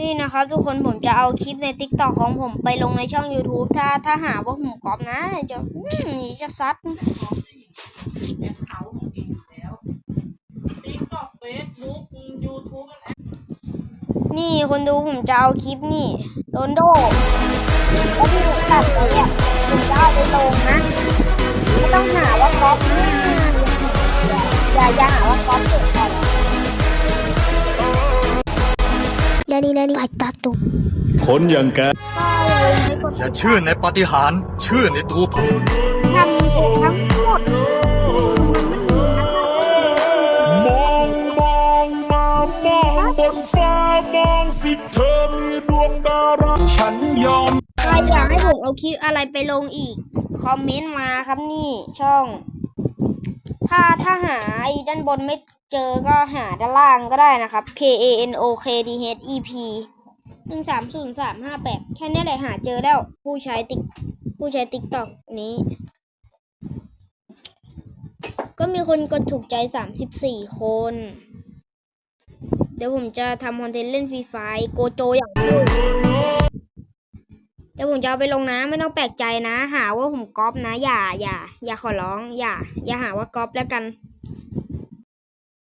นี่นะครับทุกคนผมจะเอาคลิปใน t ิ k t o k ของผมไปลงในช่อง YouTube ถ้าถ้าหาว่าผมก๊อปนะจะอื้อนี่จะซัดแอคเคาท์ของเองอยู่แล้วติ๊กต็อกเฟซบุ๊กยูทูบมันแอคนี่คนดูผมจะเอาคลิปนี่โรนโดแล้วที่ผมตัดไว้เนี่ยผมจะเอาไปลงนะ ไม่ต้องหาว่าก๊อปนะอย่าอย่าหา นานี่นานี่ไอตาตุคนอย่างแกอย่าเชื่อในปฏิหารเชื่อในตัวผมทำทั้งหมดมองมองมามองบนฟ้ามองสิเธอมีดวงดาราฉันยอมใครอยากให้ผมเอาคลิปอะไรไปลงอีก คอมเมนต์มาครับนี่ช่อง ถ้าถ้าหายด้านบนไม่ เจอก็หาด้านล่างก็ได้นะครับ K A N O K D H E P หนึ่งสามศูนย์สามห้าแปดแค่นี้แหละหาเจอแล้ว ผู้ใช้ติ๊กผู้ใช้ติ๊กต็อกนี้ ก็มีคนกดถูกใจสามสิบสี่คน เดี๋ยวผมจะทำคอนเทนต์เล่นฟรีไฟโกโจอย่างเดียวเดี๋ยวผมจะเอาไปลงนะ ไม่ต้องแปลกใจนะ หาว่าผมก๊อปนะ อย่าอย่าอย่าขอร้อง อย่า อย่าหาว่าก๊อปแล้วกัน